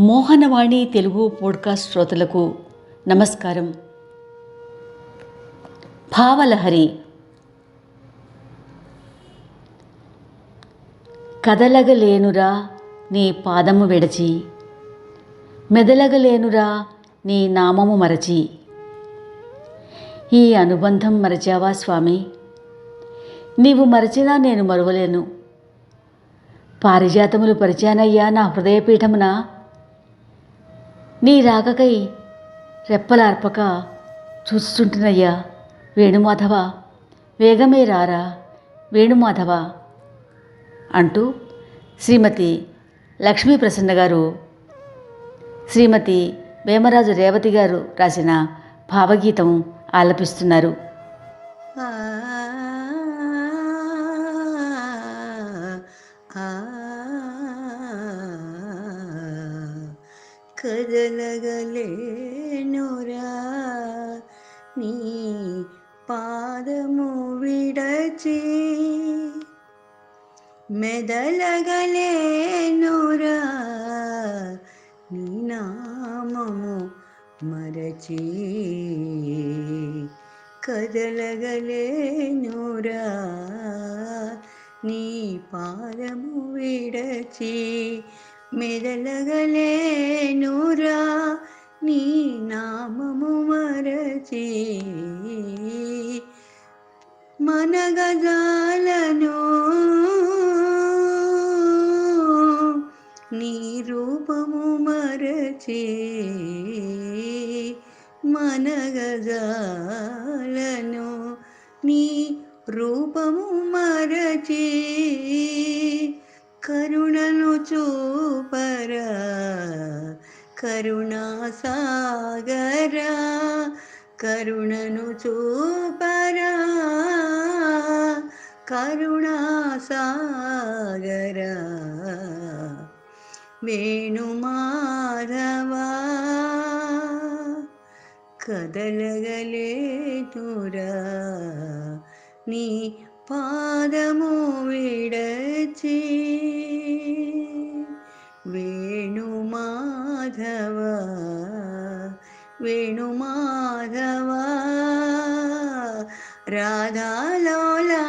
Mohanavani Telugu podcast శ్రోతలకు నమస్కారం. భావలహరి కదలగలేనురా నీ పాదము విడచి మెదలగలేనురా నీ నామము మరచి. ఈ అనుబంధం మరచావా స్వామి? నీవు మరచినా నేను మరువలేను. పారిజాతములు పరిచానయ్యా నా హృదయపీఠమున నీ రాకకై రెప్పలార్పక చూస్తుంటున్నయ్యా వేణుమాధవ. వేగమే రారా వేణుమాధవ అంటూ శ్రీమతి లక్ష్మీ ప్రసన్న గారు శ్రీమతి వేమరాజు రేవతి గారు రాసిన భావగీతం ఆలపిస్తున్నారు. కదలగలేనురా నీ పాదము విడచి మెదలగలేనురా నీ నామము మరచి కదలగలేనురా నీ పాదము విడచి మెదలగలేనురా నీ నామము మరచి. మనగజాలను నీ రూపము మరచి. మనగజాలను నీ రూపము మరచి. కరుణను చూపరా. కరుణా సాగరా. కరుణను చూపరా. కరుణా సాగరా. వేణుమాధవా కదలగలేనురా నీ పాదము విడచి వేణుమాధవ వేణుమాధవ రాధాలోలా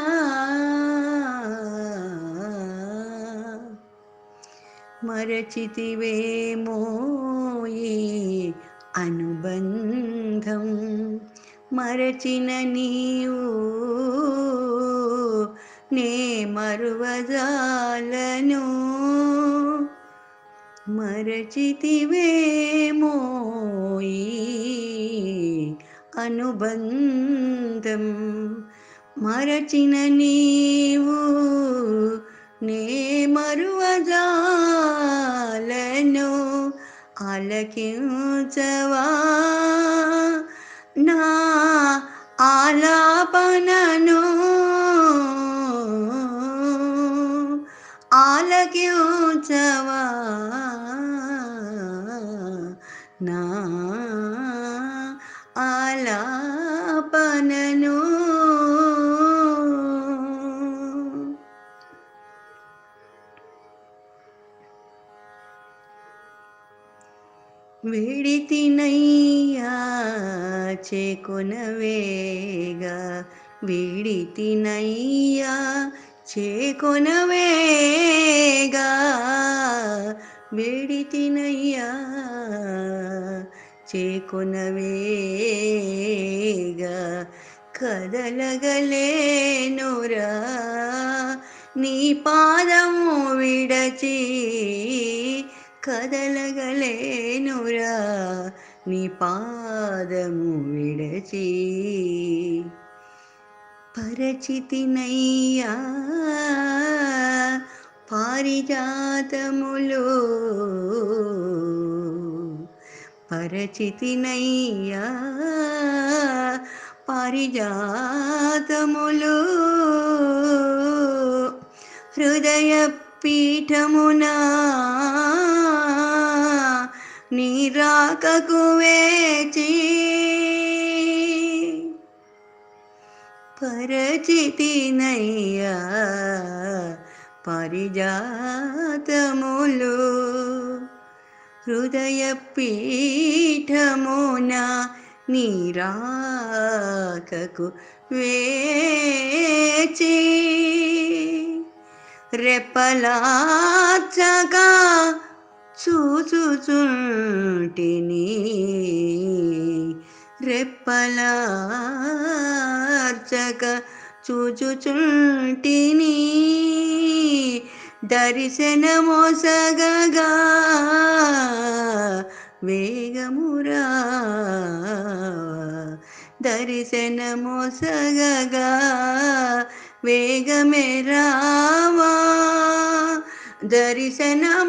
మరచితివేమోయి అనుబంధం మరచిన నీవు నే మరువజాలను మరచితివేమోయి అనుబంధం మరచిన నీవు నే మరువజాలను ఆలకించవా నా ఆలాపనను ఆలకించవా నా ఆలాపనను. విడితినయ్యా చేకొనవేగా విడితినయ్యా చేకొనవేగా విడితినయ్యా చేకొనవేగా కదలగలేనురా. నీ పాదము విడచి కదలగలేనురా. నీ పాదము విడచి పరచితినయ్యా. పారిజాతములో పరచితినయ్యా. పారిజాతములు హృదయ పీఠమునా నీరాకకు వేచి పరచితినయ్యా. పరిజాతములు హృదయ పీఠమున నీరాకకు వేచి రెపలాచగా చూచుచుంటిని. రెప్పలార్చక చూచుచుంటిని. దర్శనమొసగగా వేగమురా. దర్శనమొసగగా వేగమే రావా. దర్శనమొసగగా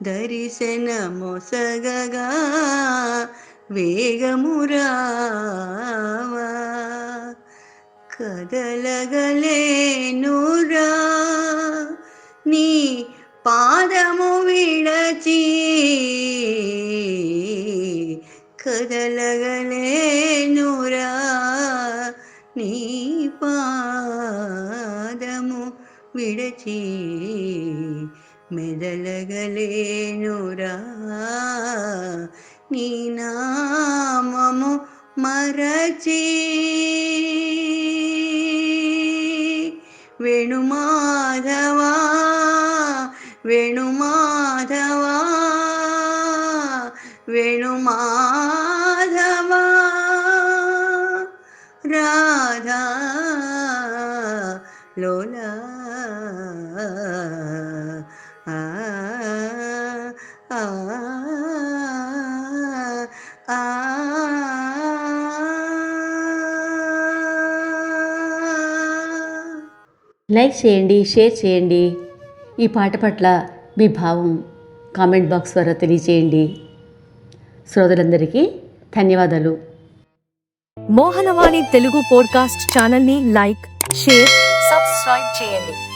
దర్శనమొసగగా వేగమురావా కదలగలేనురా నీ పాదము విడచి కదలగలేనురా నీ పాదము విడచి మెదలగలేనురా. నీ నామము మరచి వేణుమాధవా వేణుమాధవా వేణుమాధవా రాధా లోలా లైక్ చేయండి షేర్ చేయండి. ఈ పాట పట్ల మీ భావం కామెంట్ బాక్స్ ద్వారా తెలియచేయండి. శ్రోతలందరికీ ధన్యవాదాలు. మోహనవాణి తెలుగు పోడ్కాస్ట్ ఛానల్ని లైక్ షేర్ సబ్స్క్రైబ్ చేయండి.